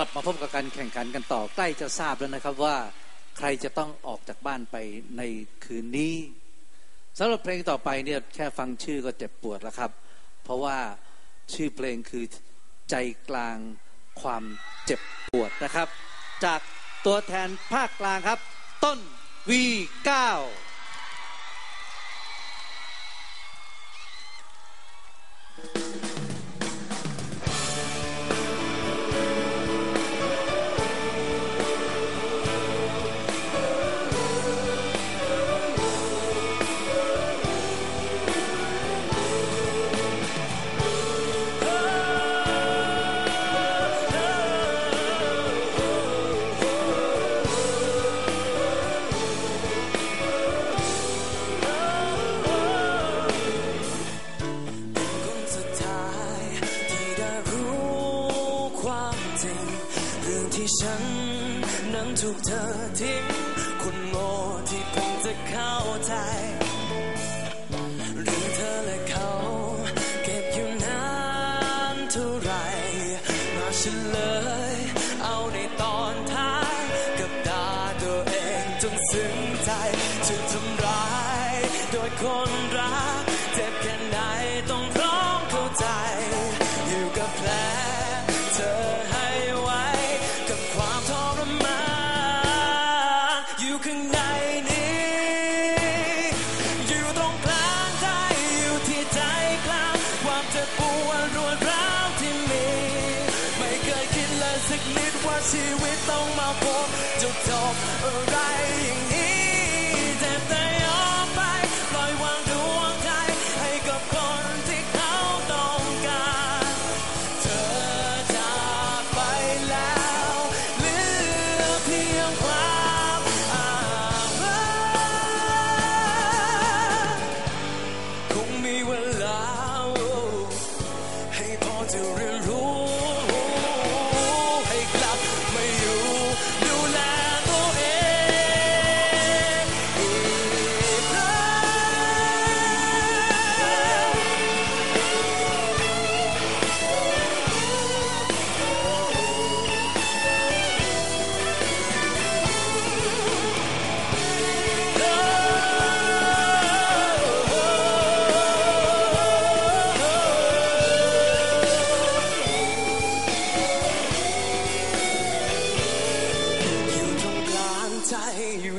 กลับมาพบกับการแข่งขันกันต่อใกล้จะทราบแล้วนะครับว่าใครจะต้องออกจากบ้านไปในคืนนี้สำหรับเพลงต่อไปเนี่ยแค่ฟังชื่อก็เจ็บปวดแล้วครับ เพราะว่าชื่อเพลงคือใจกลางความเจ็บปวดนะครับ จากตัวแทนภาคกลางครับ ต้น V9 คน ฉัน นั้นถูกเธอทิ้งคนโง่ที่เพิ่งจะเข้าใจเรื่องเธอและเขาเก็บอยู่นานเท่าไรมาเลย เอาในตอนท้ายกับตาตัวเองจนซึ้งใจถูกทำร้าย โดยคนรักเจ็บแค่ไหน ชีวิตต้องมาพบจุดจบอะไร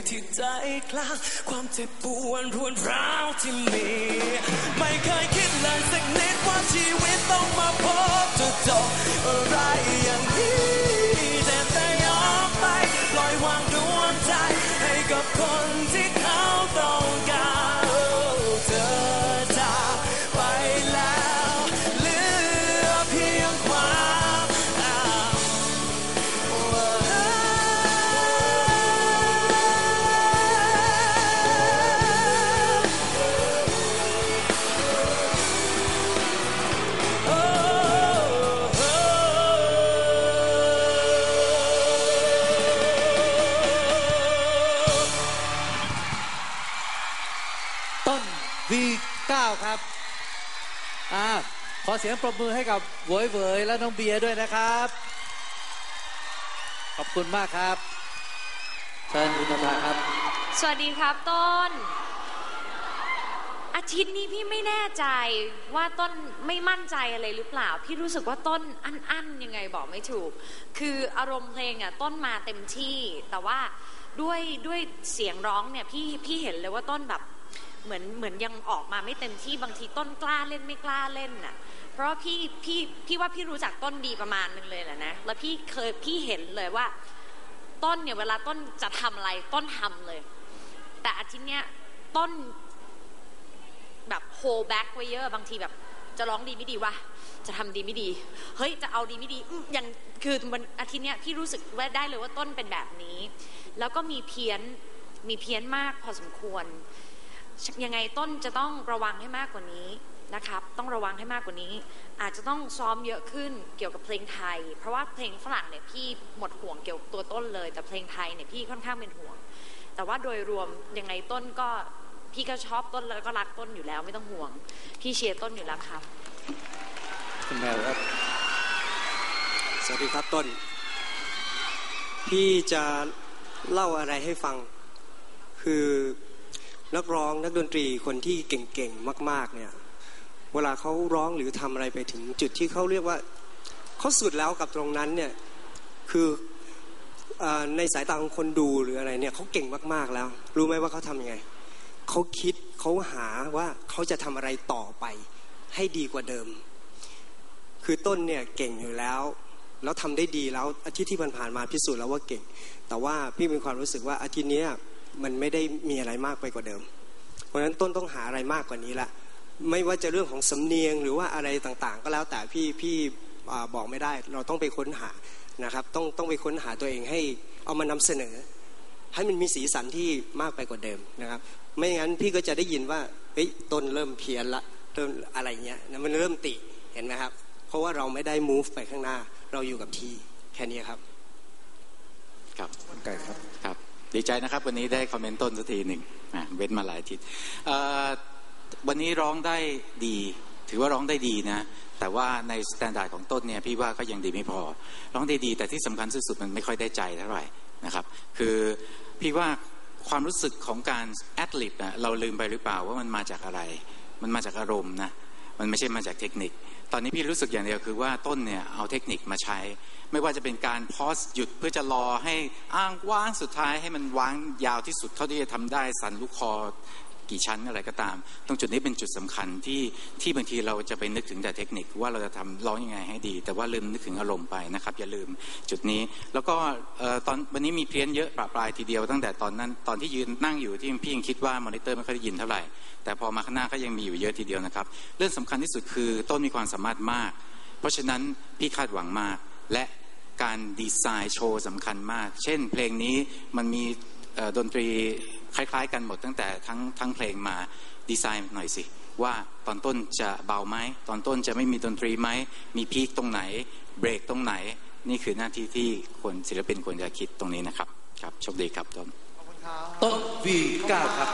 ที่ใจกลางความเจ็บปวดรวนร้าวที่มี ไม่เคยคิดเลยสักนิดว่าชีวิตต้องมาพบจุดจบอะไรอย่างนี้แต่แต่ยอมไปปล่อยวางดวงใจให้กับคนที่ อ่าขอเสียงปรบมือให้กับเหวยเวยและน้องเบียร์ด้วยนะครับ ขอบคุณมากครับเชิญคุณตาครับ สวัสดีครับต้น อาทิตย์นี้พี่ไม่แน่ใจว่าต้นไม่มั่นใจอะไรหรือเปล่า พี่รู้สึกว่าต้นอั้นยังไงบอกไม่ถูก คืออารมณ์เพลงอะต้นมาเต็มที่ แต่ว่าด้วยด้วยเสียงร้องเนี่ยพี่พี่เห็นเลยว่าต้นแบบ เหมือนเหมือนยังออกมาไม่เต็มที่บางทีต้นกล้าเล่นไม่กล้าเล่นน่ะ เพราะว่าพี่พี่พี่ว่าพี่รู้จักต้นดีประมาณนึงเลยแหละนะแล้วพี่เคยพี่เห็นเลยว่า ต้นเนี่ยเวลาต้นจะทำอะไรต้นทำเลย แต่อาทิตย์เนี้ยต้นแบบโฮแบ็กไว้เยอะบางทีแบบ จะร้องดีไม่ดีวะจะทำดีไม่ดี เฮ้ยจะเอาดีไม่ดีอืมอย่างคือวันอาทิตย์เนี้ยพี่รู้สึกว่าได้เลยว่าต้นเป็นแบบนี้ แล้วก็มีเพี้ยนมีเพี้ยนมากพอสมควร ยังไงต้นจะต้องระวังให้มากกว่านี้นะครับต้องระวังให้มากกว่านี้ อาจจะต้องซ้อมเยอะขึ้นเกี่ยวกับเพลงไทย เพราะว่าเพลงฝรั่งเนี่ยพี่หมดห่วงเกี่ยวกับตัวต้นเลย แต่เพลงไทยเนี่ยพี่ค่อนข้างเป็นห่วง แต่ว่าโดยรวมยังไงต้นก็พี่ก็ชอบต้นแล้วก็รักต้นอยู่แล้วไม่ต้องห่วง พี่เชียร์ต้นอยู่แล้วครับคุณแมวครับสวัสดีครับต้น พี่จะเล่าอะไรให้ฟังคือ นักร้องนักดนตรีคนที่เก่งๆมาก ๆ เนี่ย เวลาเขาร้องหรือทำอะไรไปถึงจุดที่เขาเรียกว่าเขาสุดแล้วกับตรงนั้นเนี่ยคืออในสายตาของคนดูหรืออะไรเนี่ยเขาเก่งมากๆแล้ว รู้ไหมว่าเขาทำยังไงเขาคิดเขาหาว่าเขาจะทำอะไรต่อไป ให้ดีกว่าเดิม คือต้นเนี่ยเก่งอยู่แล้ว แล้วทำได้ดีแล้วอาทิตย์ที่ผ่านๆมาพิสูจน์แล้วว่าเก่ง แต่ว่าพี่มีความรู้สึกว่าอาทิตย์เนี้ย มันไม่ได้มีอะไรมากไปกว่าเดิม เพราะฉะนั้นต้นต้องหาอะไรมากกว่านี้ละไม่ว่าจะเรื่องของสำเนียงหรือว่าอะไรต่างๆ ก็แล้วแต่พี่พี่อ่าบอกไม่ได้ เราต้องไปค้นหานะครับ ต้องต้องไปค้นหาตัวเองให้เอามานำเสนอ ให้มันมีสีสันที่มากไปกว่าเดิมนะครับ ไม่งั้นพี่ก็จะได้ยินว่าเฮ้ยต้นเริ่มเพี้ยนละเริ่มอะไรเงี้ยนะมันเริ่มติเห็นไหมครับ เพราะว่าเราไม่ได้ move ไปข้างหน้า เราอยู่กับที่แค่นี้ครับ ครับไก่ครับครับ ดีใจนะครับ วันนี้ได้คอมเมนต์ต้นสักทีหนึ่งเว้นมาหลายอาทิตย์วันนี้ร้องได้ดี ถือว่าร้องได้ดีนะ แต่ว่าในสแตนดาร์ดของต้นเนี่ยพี่ว่าก็ยังดีไม่พอ ร้องได้ดีแต่ที่สำคัญที่สุดมันไม่ค่อยได้ใจเท่าไหร่นะครับ คือพี่ว่าความรู้สึกของการแอดลิบเราลืมไปหรือเปล่าว่ามันมาจากอะไร มันมาจากอารมณ์นะ มันไม่ใช่มาจากเทคนิค ตอนนี้พี่รู้สึกอย่างเดียวคือว่าต้นเนี่ยเอาเทคนิคมาใช้ ไม่ว่าจะเป็นการพอสหยุดเพื่อจะรอให้อ้างว้างสุดท้ายให้มันว้างยาวที่สุดเท่าที่จะทำได้สันลูกคอ กี่ชั้นอะไรก็ตาม ตรงจุดนี้เป็นจุดสำคัญที่ที่บางทีเราจะไปนึกถึงแต่เทคนิคว่าเราจะทำร้องยังไงให้ดี แต่ว่าลืมนึกถึงอารมณ์ไปนะครับ อย่าลืมจุดนี้ แล้วก็ตอนวันนี้มีเพี้ยนเยอะปราปรายทีเดียวตั้งแต่ตอนนั้นตอนที่ยืนนั่งอยู่ที่พี่ยังคิดว่ามอนิเตอร์ไม่ค่อยได้ยินเท่าไหร่ แต่พอมาข้างหน้าก็ยังมีอยู่เยอะทีเดียวนะครับ เรื่องสำคัญที่สุดคือต้นมีความสามารถมาก เพราะฉะนั้นพี่คาดหวังมาก และการดีไซน์โชว์สำคัญมาก เช่น เพลงนี้มันมีดนตรี คล้าย ๆ กันหมดตั้งแต่ทั้งทั้งเพลงมาดีไซน์หน่อยสิว่าตอนต้นจะเบาไหมตอนต้นจะไม่มีดนตรีไหมมีพีคตรงไหน เบรกตรงไหน นี่คือหน้าที่ที่ควรศิลปินควรจะคิดตรงนี้นะครับ ครับโชคดีครับต้นต้น V9 ครับ